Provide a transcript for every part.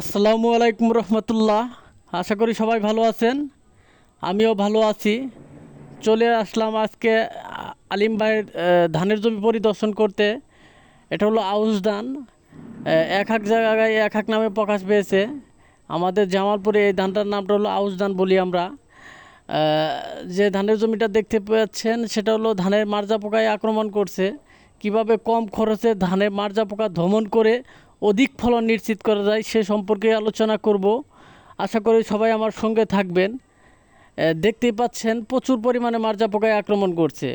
আসসালামু আলাইকুম রহমতুল্লাহ। আশা করি সবাই ভালো আছেন। আমিও ভালো আছি। চলে আসলাম আজকে আলিম ভাইয়ের ধানের জমি পরিদর্শন করতে। এটা হলো আউশ ধান। এক এক জায়গায় এক এক নামে প্রকাশ পেয়েছে। আমাদের জামালপুরে এই ধানটার নামটা হলো আউশ ধান বলি আমরা। যে ধানের জমিটা দেখতে পাচ্ছেন, সেটা হলো ধানের মার্জা পোকায় আক্রমণ করছে। কীভাবে কম খরচে ধানের মার্জা পোকা দমন করে অধিক ফলন নিশ্চিত করা যায়, সে সম্পর্কে আলোচনা করব। আশা করি সবাই আমার সঙ্গে থাকবেন। দেখতেই পাচ্ছেন প্রচুর পরিমাণে মার্জা পোকায় আক্রমণ করছে।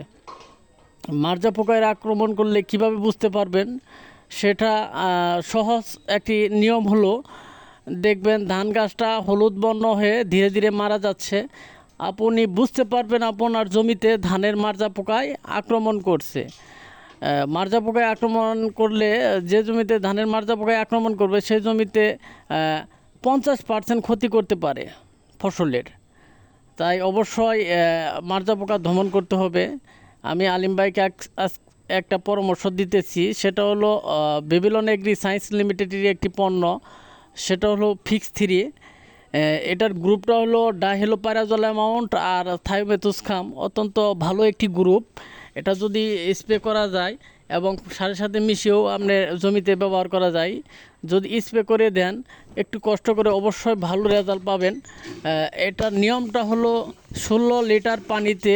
মার্জা পোকায় আক্রমণ করলে কীভাবে বুঝতে পারবেন? সেটা সহজ একটি নিয়ম হলো, দেখবেন ধান গাছটা হলুদ বর্ণ হয়ে ধীরে ধীরে মারা যাচ্ছে। আপনি বুঝতে পারবেন আপনার জমিতে ধানের মার্জা পোকায় আক্রমণ করছে। মার্জা পোকায় আক্রমণ করলে যে জমিতে ধানের মার্জা পোকায় আক্রমণ করবে সেই জমিতে পঞ্চাশ পার্সেন্ট ক্ষতি করতে পারে ফসলের। তাই অবশ্যই মার্জা পোকা দমন করতে হবে। আমি আলিম ভাইকে একটা পরামর্শ দিতেছি, সেটা হলো বেবিলন এগ্রি সায়েন্স লিমিটেডের একটি পণ্য, সেটা হলো ফিক্স থ্রি এটার গ্রুপটা হলো ডাহেলো প্যারাজল অ্যামাউন্ট আর থাইমেতুসখাম অত্যন্ত ভালো একটি গ্রুপ। এটা যদি স্প্রে করা যায় এবং সাথে সাথে মিশিয়েও আপনার জমিতে ব্যবহার করা যায়, যদি স্প্রে করে দেন, একটু কষ্ট করে অবশ্যই ভালো রেজাল্ট পাবেন। এটার নিয়মটা হলো ষোলো লিটার পানিতে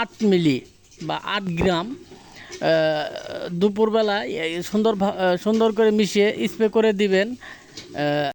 আট মিলি বা আট গ্রাম দুপুরবেলায় সুন্দর সুন্দর করে মিশিয়ে স্প্রে করে দিবেন।